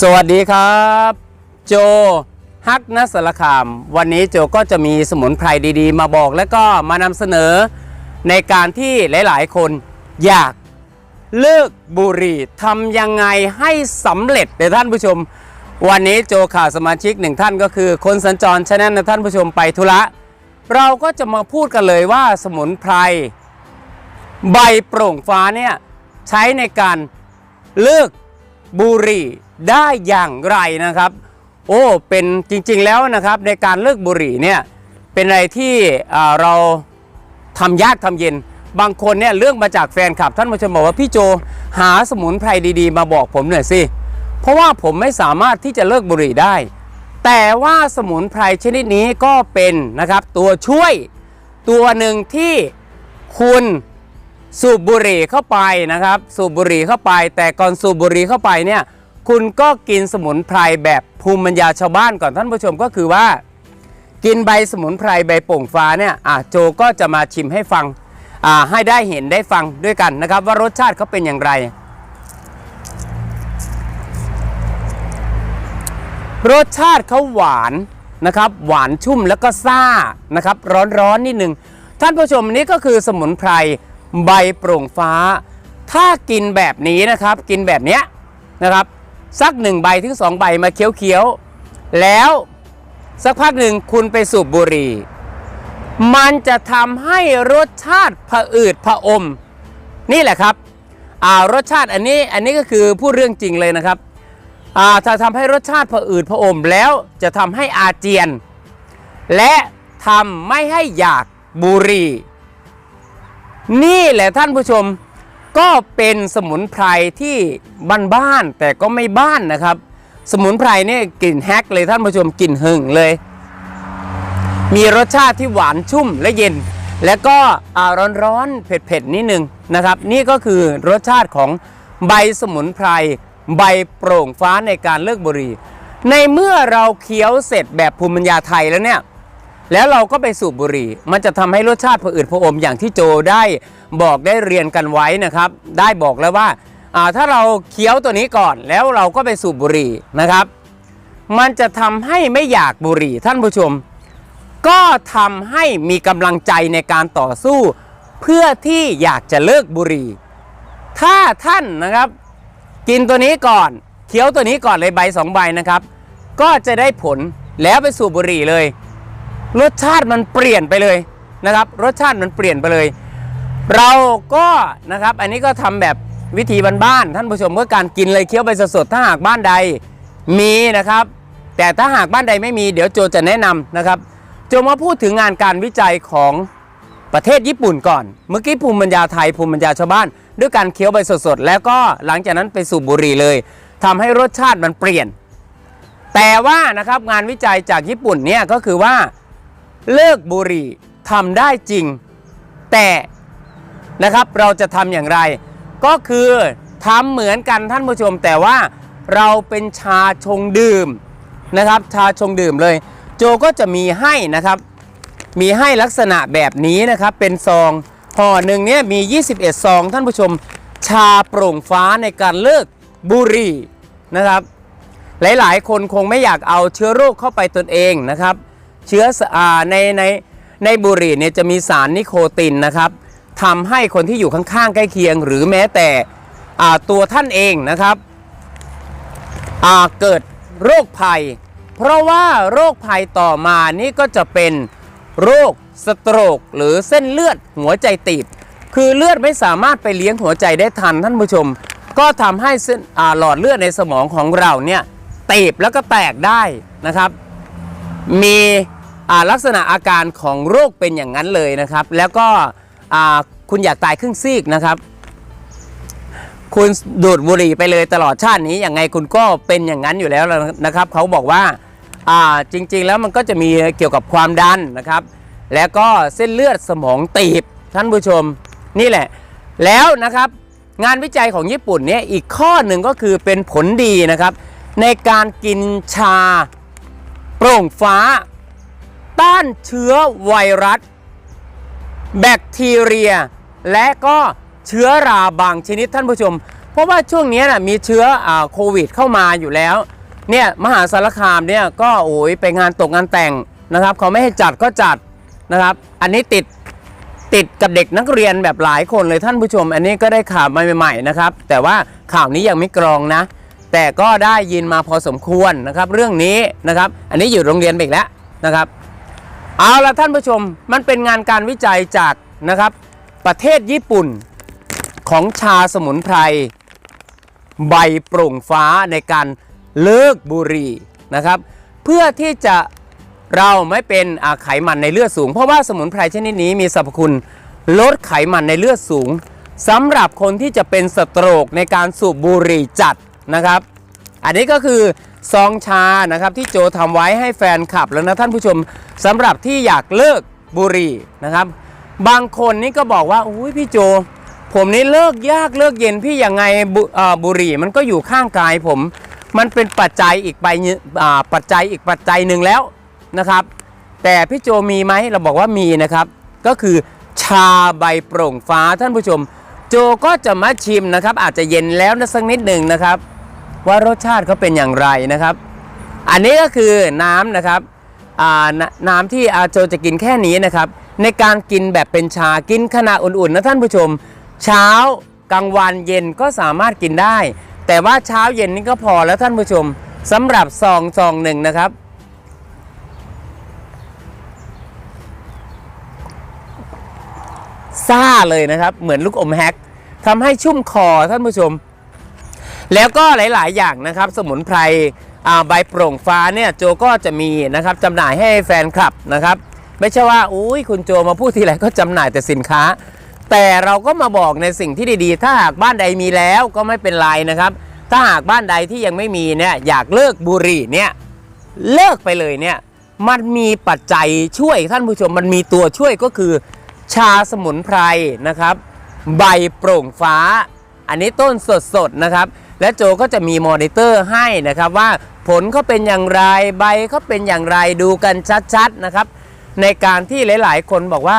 สวัสดีครับ โจฮักนัสารคาม วันนี้โจก็จะมีสมุนไพรดีๆ มาบอกและก็มานำเสนอ ในการที่หลายๆ คนอยากเลิกบุหรี่ทำยังไงให้สำเร็จเดี๋ยวท่านผู้ชม วันนี้โจข่าวสมาชิกหนึ่งท่านก็คือคนสัญจรชนะนะท่านผู้ชมไปธุระ เราก็จะมาพูดกันเลยว่าสมุนไพร ใบโปร่งฟ้าเนี่ยใช้ในการเลิกบุหรี่ ได้อย่างไรนะครับ โอ้เป็นจริงๆแล้วนะครับในการเลิกบุหรี่เนี่ยเป็นอะไรที่เราทำยากทำเย็น บางคนเนี่ยเรื่องมาจากแฟนคลับ ท่านผู้ชมบอกว่าพี่โจหาสมุนไพรดีๆ มาบอกผมหน่อยสิเพราะว่าผมไม่สามารถที่จะเลิกบุหรี่ได้ แต่ว่าสมุนไพรชนิดนี้ก็เป็นนะครับตัวช่วยตัวหนึ่งที่คุณสูบบุหรี่เข้าไปนะครับ สูบบุหรี่เข้าไป แต่ก่อนสูบบุหรี่เข้าไปเนี่ย คุณก็กินสมุนไพรแบบภูมิปัญญาชาวบ้านก่อนท่านผู้ชมก็คือว่า กินใบสมุนไพรใบโป่งฟ้าเนี่ยอะโจก็จะมาชิมให้ฟังอ่าให้ได้เห็นได้ฟังด้วยกันนะครับ ว่ารสชาติเขาเป็นอย่างไร รสชาติเขาหวานนะครับ หวานชุ่มแล้วก็ซ่านะครับ ร้อนๆนิดนึงท่านผู้ชมนี่ก็คือสมุนไพรใบโปร่งฟ้า ถ้ากินแบบนี้นะครับ กินแบบเนี้ยนะครับ สักหนึ่งใบถึงสองใบมาเคี้ยวๆ แล้วสักพักหนึ่งคุณไปสูบบุหรี่ มันจะทำให้รสชาติผะอืดผะอม นี่แหละครับอ่ารสชาติอันนี้อันนี้ก็คือพูดเรื่องจริงเลยนะครับอ่าถ้าทำให้รสชาติผะอืดผะอมแล้วจะทำให้อาเจียน และทำไม่ให้อยากบุหรี่ นี่แหละท่านผู้ชม ก็เป็นสมุนไพรที่บ้านๆแต่ก็ไม่บ้านนะครับ สมุนไพรเนี่ยกลิ่นแฮกเลยท่านผู้ชมกลิ่นหึงเลย มีรสชาติที่หวานชุ่มและเย็น และก็อ่าร้อนๆเผ็ดๆนิดนึงนะครับ นี่ก็คือรสชาติของใบสมุนไพรใบโปร่งฟ้าในการเลิกบุหรี่ในเมื่อเราเคี้ยวเสร็จแบบภูมิปัญญาไทยแล้วเนี่ย แล้วเราก็ไปสูบบุหรี่ มันจะทำให้รสชาติผะอืดผะอมอย่างที่โจได้บอกได้เรียนกันไว้นะครับ ได้บอกแล้วว่าอ่าถ้าเราเคี้ยวตัวนี้ก่อนแล้วเราก็ไปสูบบุหรี่นะครับ มันจะทำให้ไม่อยากบุหรี่ท่านผู้ชม ก็ทำให้มีกำลังใจในการต่อสู้ เพื่อที่อยากจะเลิกบุหรี่ ถ้าท่านนะครับ กินตัวนี้ก่อนเคี้ยวตัวนี้ก่อนเลยใบสองใบนะครับ ก็จะได้ผลแล้วไปสูบบุหรี่เลย รสชาติมันเปลี่ยนไปเลยนะครับ รสชาติมันเปลี่ยนไปเลย เราก็นะครับอันนี้ก็ทำแบบวิธีบ้านๆท่านผู้ชมเมื่อการกินเลยเคี้ยวใบสดๆถ้าหากบ้านใดมีนะครับ แต่ถ้าหากบ้านใดไม่มีเดี๋ยวโจจะแนะนำนะครับโจมาพูดถึงงานการวิจัยของประเทศญี่ปุ่นก่อน เมื่อกี้ภูมิปัญญาไทยภูมิปัญญาชาวบ้าน ด้วยการเคี้ยวใบสดๆ แล้วก็หลังจากนั้นไปสูบบุหรี่เลยทำให้รสชาติมันเปลี่ยน แต่ว่านะครับงานวิจัยจากญี่ปุ่นเนี่ยก็คือว่า เลิกบุหรี่ทำได้จริง แต่นะครับเราจะทำอย่างไร ก็คือทำเหมือนกันท่านผู้ชม แต่ว่าเราเป็นชาชงดื่มนะครับ ชาชงดื่มเลย โจก็จะมีให้นะครับ มีให้ลักษณะแบบนี้นะครับ เป็นซองห่อหนึ่งเนี่ยมี 21 ซอง ท่านผู้ชม ชาโปร่งฟ้าในการเลิกบุหรี่นะครับ หลายๆ คนคงไม่อยากเอาเชื้อโรคเข้าไปตนเองนะครับ เชื้อในในในบุหรี่เนี่ยจะมีสารนิโคตินนะครับทำให้คนที่อยู่ข้างๆใกล้เคียง หรือแม้แต่ตัวท่านเองนะครับเกิดโรคภัย เพราะว่าโรคภัยต่อมานี่ก็จะเป็นโรคสโตรก หรือเส้นเลือดหัวใจตีบ คือเลือดไม่สามารถไปเลี้ยงหัวใจได้ทันท่านผู้ชม ก็ทำให้เส้นหลอดเลือดในสมองของเราเนี่ยตีบแล้วก็แตกได้นะครับ มี ลักษณะอาการของโรคเป็นอย่างนั้นเลยนะครับ แล้วก็คุณอยากตายครึ่งซีกนะครับ คุณดูดบุหรี่ไปเลยตลอดชาตินี้อยังไงคุณก็เป็นอย่างนั้นอยู่แล้วนะครับเขาบอกว่าอ่าจริงๆแล้วมันก็จะมีเกี่ยวกับความดันนะครับ แล้วก็เส้นเลือดสมองตีบท่านผู้ชมนี่แหละ แล้วนะครับงานวิจัยของญี่ปุ่นเนี่ยอีกข้อหนึ่งก็คือเป็นผลดีนะครับ ในการกินชาโปร่งฟ้า ต้านเชื้อไวรัส แบคทีเรีย และก็เชื้อราบางชนิดท่านผู้ชม เพราะว่าช่วงนี้นะมีเชื้ออโควิดเข้ามาอยู่แล้ว เนี่ยมหาสารคามเนี่ยก็โอ้ยไปงานตกงานแต่งนะครับ เขาไม่ให้จัดก็จัดนะครับ อันนี้ติดติดกับเด็กนักเรียนแบบหลายคนเลยท่านผู้ชม อันนี้ก็ได้ข่าวมาใหม่ๆนะครับ แต่ว่าข่าวนี้ยังไม่กรองนะ แต่ก็ได้ยินมาพอสมควรนะครับ เรื่องนี้นะครับ อันนี้อยู่โรงเรียนไปอีกแล้วนะครับ เอาละท่านผู้ชมมันเป็นงานการวิจัยจากนะครับ ประเทศญี่ปุ่นของชาสมุนไพรใบโปร่งฟ้าในการเลิกบุหรี่นะครับ เพื่อที่จะเราไม่เป็นไขมันในเลือดสูง เพราะว่าสมุนไพรชนิดนี้มีสรรพคุณลดไขมันในเลือดสูงสำหรับคนที่จะเป็นสโตรกในการสูบบุหรี่จัดนะครับ อันนี้ก็คือ ซองชานะครับที่โจทำไว้ให้แฟนคลับแล้วนะท่านผู้ชมสำหรับที่อยากเลิกบุหรี่นะครับ บางคนนี่ก็บอกว่าอุ้ยพี่โจ ผมนี่เลิกยากเลิกเย็นพี่ยังไงบุเอ่อบุหรี่มันก็อยู่ข้างกายผม มันเป็นปัจจัยอีกใบหนึ่งอ่าปัจจัยอีกปัจจัยหนึ่งแล้วนะครับ แต่พี่โจมีไหมเราบอกว่ามีนะครับ ก็คือชาใบโปร่งฟ้าท่านผู้ชม โจก็จะมาชิมนะครับ อาจจะเย็นแล้วนะสักนิดหนึ่งนะครับ ว่ารสชาติเขาเป็นอย่างไรนะครับ อันนี้ก็คือน้ำนะครับน้ำน้ำที่อาโจจะกินแค่นี้นะครับ ในการกินแบบเป็นชากินขณะอุ่นๆนะท่านผู้ชม เช้ากลางวันเย็นก็สามารถกินได้ แต่ว่าเช้าเย็นนี่ก็พอแล้วท่านผู้ชมสำหรับซองซองหนึ่งนะครับซ่าเลยนะครับ เหมือนลูกอมแฮกทำให้ชุ่มคอท่านผู้ชม แล้วก็หลาย ๆ อย่างนะครับสมุนไพรใบโปร่งฟ้าเนี่ยโจก็จะมีนะครับจำหน่ายให้แฟนคลับนะครับไม่ใช่ว่าอุ้ยคุณโจมาพูดทีไรก็จำหน่ายแต่สินค้า แต่เราก็มาบอกในสิ่งที่ดีๆ ถ้าหากบ้านใดมีแล้วก็ไม่เป็นไรนะครับ ถ้าหากบ้านใดที่ยังไม่มีเนี่ยอยากเลิกบุหรี่เนี่ยเลิกไปเลยเนี่ยมันมีปัจจัยช่วยท่านผู้ชมมันมีตัวช่วยก็คือ ชาสมุนไพรนะครับ ใบโปร่งฟ้า อันนี้ต้นสดๆนะครับ และโจก็จะมีมอนิเตอร์ให้นะครับว่าผลเขาเป็นอย่างไรใบเขาเป็นอย่างไรดูกันชัดๆนะครับในการที่หลายๆ คนบอกว่า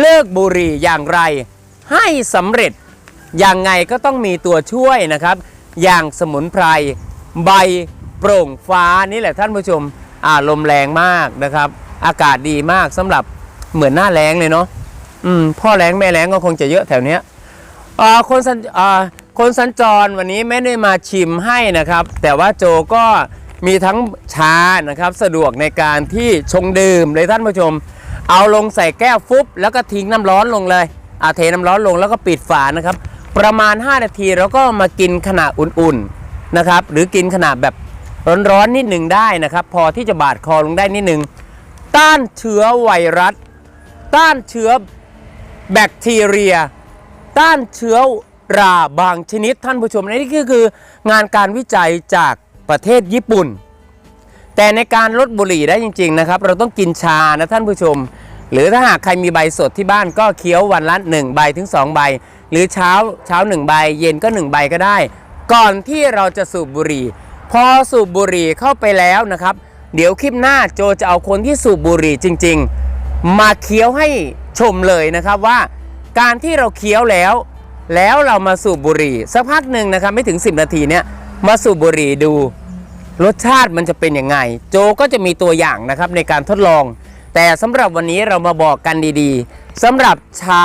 เลิกบุหรี่อย่างไร ให้สำเร็จอยังไงก็ต้องมีตัวช่วยนะครับ อย่างสมุนไพรใบโปร่งฟ้านี่แหละท่านผู้ชมอ่าลมแรงมากนะครับ อากาศดีมากสำหรับเหมือนหน้าแรงเลยเนาะอืมพ่อแรงแม่แรงก็คงจะเยอะแถวเนี้ยอ่าคนสัญอ่า คนสัญจรวันนี้ไม่ได้มาชิมให้นะครับ แต่ว่าโจก็มีทั้งชานะครับ สะดวกในการที่ชงดื่มเลยท่านผู้ชม เอาลงใส่แก้วฟุบแล้วก็ทิ้งน้ำร้อนลงเลยอาเทน้ำร้อนลงแล้วก็ปิดฝานะครับ ประมาณ 5 นาทีแล้วก็มากินขณะอุ่นๆนะครับ หรือกินขณะแบบร้อนๆนิดหนึ่งได้นะครับ พอที่จะบาดคอลงได้นิดหนึ่งต้านเชื้อไวรัส ต้านเชื้อแบคทีเรีย ต้านเชื้อ ราบางชนิดท่านผู้ชมนี่ก็คืองานการวิจัยจากประเทศญี่ปุ่น แต่ในการลดบุหรี่ได้จริง ๆ นะครับ เราต้องกินชานะท่านผู้ชม หรือถ้าหากใครมีใบสดที่บ้านก็เคี้ยววันละ1ใบถึง 2 ใบ หรือเช้าเช้า1ใบ เย็นก็ 1 ใบก็ได้ ก่อนที่เราจะสูบบุหรี่ พอสูบบุหรี่เข้าไปแล้วนะครับ เดี๋ยวคลิปหน้าโจจะเอาคนที่สูบบุหรี่จริง ๆ มาเคี้ยวให้ชมเลยนะครับว่า การที่เราเคี้ยวแล้ว แล้วเรามาสูบบุหรี่สักพักหนึ่งนะครับไม่ถึง 10 นาทีเนี่ยมาสูบบุหรี่ดู รสชาติมันจะเป็นยังไง โจก็จะมีตัวอย่างนะครับในการทดลอง แต่สำหรับวันนี้เรามาบอกกันดีๆสำหรับชา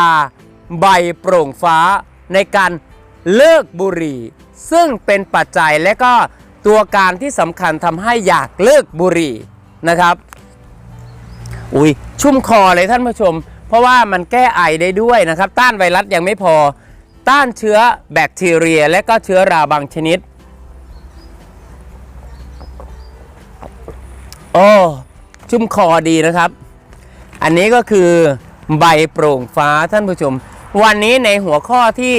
ใบโปร่งฟ้าในการเลิกบุหรี่ ซึ่งเป็นปัจจัยและก็ตัวการที่สำคัญทำให้อยากเลิกบุหรี่นะครับ อุ้ยชุ่มคอเลยท่านผู้ชม เพราะว่ามันแก้ไอได้ด้วยนะครับ ต้านไวรัสยังไม่พอ ต้านเชื้อแบคทีเรีย และก็เชื้อราบางชนิด โอ้ชุ่มคอดีนะครับ อันนี้ก็คือใบโปร่งฟ้าท่านผู้ชม วันนี้ในหัวข้อที่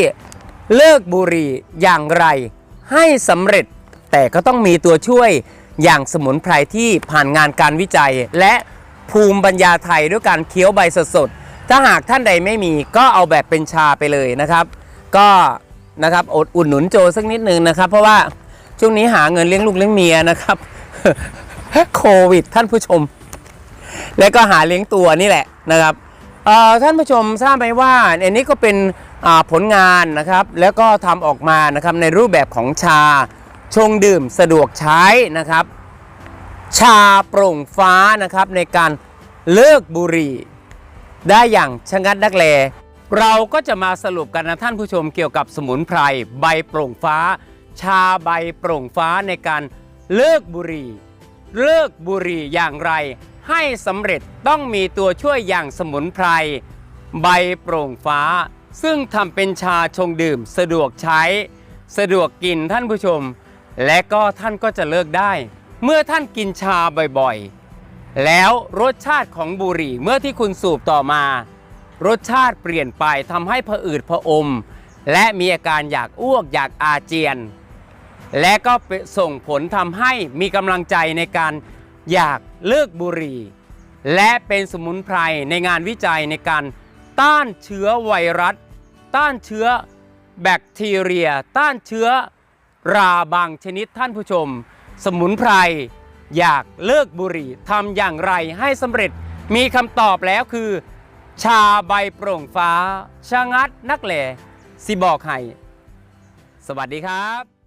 เลิกบุหรี่อย่างไรให้สำเร็จ แต่ก็ต้องมีตัวช่วยอย่างสมุนไพรที่ผ่านงานการวิจัย และภูมิปัญญาไทยด้วยการเคี้ยวใบสดๆถ้าหากท่านใดไม่มีก็เอาแบบเป็นชาไปเลยนะครับ ก็นะครับอดอุ่นหนุนโจสักนิดนึงนะครับ เพราะว่าช่วงนี้หาเงินเลี้ยงลูกเลี้ยงเมียนะครับโควิด ท่านผู้ชม แล้วก็หาเลี้ยงตัวนี่แหละนะครับเอ่อท่านผู้ชมทราบไหมว่าอันนี้ก็เป็นผลงานนะครับ แล้วก็ทำออกมานะครับในรูปแบบของชาชงดื่มสะดวกใช้นะครับ ชาโปร่งฟ้านะครับในการเลิกบุหรี่ ได้อย่างชะงัดนักแล เราก็จะมาสรุปกันนะท่านผู้ชมเกี่ยวกับสมุนไพรใบโปร่งฟ้า ชาใบโปร่งฟ้าในการเลิกบุหรี่ เลิกบุหรี่อย่างไร ให้สำเร็จต้องมีตัวช่วยอย่างสมุนไพรใบโปร่งฟ้า ซึ่งทำเป็นชาชงดื่มสะดวกใช้ สะดวกกินท่านผู้ชม และก็ท่านก็จะเลิกได้ เมื่อท่านกินชาบ่อยๆ แล้วรสชาติของบุหรี่เมื่อที่คุณสูบต่อมา รสชาติเปลี่ยนไปทำให้ผะอืดผะอม และมีอาการอยากอ้วกอยากอาเจียน และก็ส่งผลทำให้มีกำลังใจในการอยากเลิกบุหรี่ และเป็นสมุนไพรในงานวิจัยในการต้านเชื้อไวรัส ต้านเชื้อแบคทีเรีย ต้านเชื้อราบางชนิดท่านผู้ชม สมุนไพรอยากเลิกบุหรี่ทำอย่างไรให้สำเร็จมีคำตอบแล้วคือ ชาใบโปร่งฟ้า ชะงัดนักแหล่สิบอกให้ สวัสดีครับ